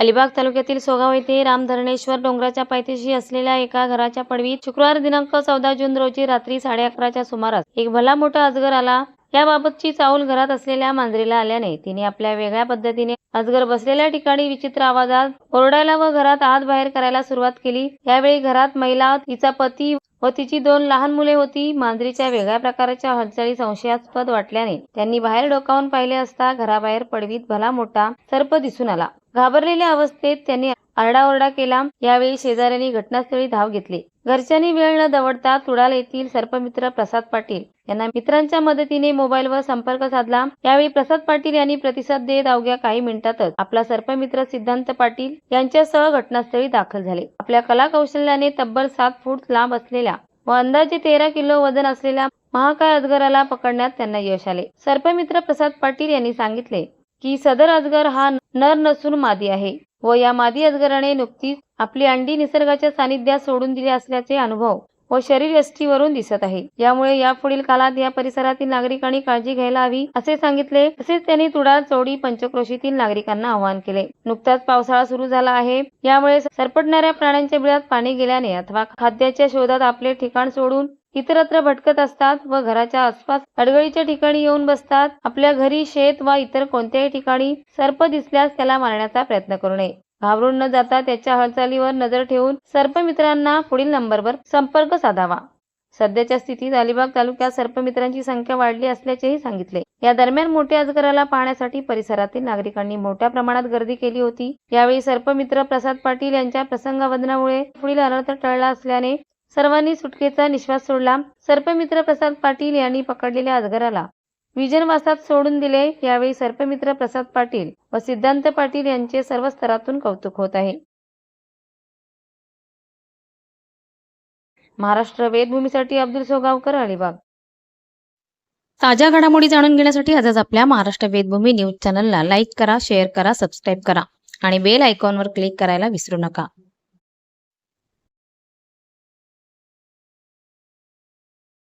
अलिबाग तालुक्यातील सोगाव येथे रामधरणेश्वर डोंगराच्या पायथ्याशी असलेल्या एका घराच्या पडवीत शुक्रवार दिनांक चौदा जून रोजी रात्री साडे अकराच्या सुमारास एक भला मोठा अजगर आला. याबाबतची चाऊल घरात असलेल्या मांजरीला आल्याने तिने आपल्या वेगळ्या पद्धतीने अजगर बसलेल्या ठिकाणी विचित्र आवाजात ओरडायला व घरात आत बाहेर करायला सुरुवात केली. यावेळी घरात महिला तिचा पती व तिची दोन लहान मुले होती. मांजरीच्या वेगळ्या प्रकारच्या हालचाली संशयास्पद वाटल्याने त्यांनी बाहेर डोकावून पाहिले असता घराबाहेर पडवीत भला मोठा सर्प दिसून आला. घाबरलेल्या अवस्थेत त्यांनी आरडाओरडा केला. यावेळी शेजाऱ्यांनी घटनास्थळी धाव घेतली. घरच्यांनी वेळ न दवडता तुडाल येथील सर्पमित्र प्रसाद पाटील यांना मित्रांच्या मदतीने मोबाईलवर संपर्क साधला. यावेळी प्रसाद पाटील यांनी प्रतिसाद देत अवघ्या काही मिनिटातच आपला सर्पमित्र सिद्धांत पाटील यांच्यासह घटनास्थळी दाखल झाले. आपल्या कला कौशल्याने तब्बल सात फूट लांब असलेल्या व अंदाजे तेरा किलो वजन असलेल्या महाकाय अजगराला पकडण्यात त्यांना यश आले. सर्पमित्र प्रसाद पाटील यांनी सांगितले की सदर अजगर हा नर नसून मादी आहे व या मादी अजगराने नुकतीच आपली अंडी निसर्गाच्या सानिध्यात सोडून दिली असल्याचे अनुभव. व शरीर यष्टीवरून दिसत आहे. यामुळे यापुढील काळात या परिसरातील नागरिकांनी काळजी घ्यायला हवी असे सांगितले तसेच त्यांनी तुडाळ चोडी पंचक्रोशीतील नागरिकांना आवाहन केले. नुकताच पावसाळा सुरू झाला आहे. यामुळे सरपटणाऱ्या प्राण्यांच्या बिळात पाणी गेल्याने अथवा खाद्याच्या शोधात आपले ठिकाण सोडून इतरत्र भटकत असतात व घराच्या आसपास अडगळीच्या ठिकाणी येऊन बसतात. आपल्या घरी शेत वा इतर कोणत्याही ठिकाणी सर्प दिसल्यास त्याला मारण्याचा प्रयत्न करू नये. घाबरून न जाता त्याच्या हालचालीवर नजर ठेवून सर्पमित्रांना पुढील नंबरवर संपर्क साधावा. सध्याच्या स्थितीत अलिबाग तालुक्यात सर्पमित्रांची संख्या वाढली असल्याचेही सांगितले. या दरम्यान मोठ्या अजगराला पाहण्यासाठी परिसरातील नागरिकांनी मोठ्या प्रमाणात गर्दी केली होती. यावेळी सर्पमित्र प्रसाद पाटील यांच्या प्रसंगावदनामुळे पुढील अनर्थ टळला असल्याने सर्वांनी सुटकेचा निश्वास सोडला. सर्पमित्र प्रसाद पाटील यांनी पकडलेल्या अजगराला विजनवासात सोडून दिले यावेळी सर्पमित्र प्रसाद पाटील व सिद्धांत पाटील यांचे सर्व स्तरातून कौतुक होत आहे. महाराष्ट्र वेदभूमीसाठी अब्दुल सोगावकर अलिबाग. ताज्या घडामोडी जाणून घेण्यासाठी आजच आपल्या महाराष्ट्र वेदभूमी न्यूज चॅनलला लाईक करा शेअर करा सबस्क्राईब करा आणि बेल आयकॉनवर क्लिक करायला विसरू नका.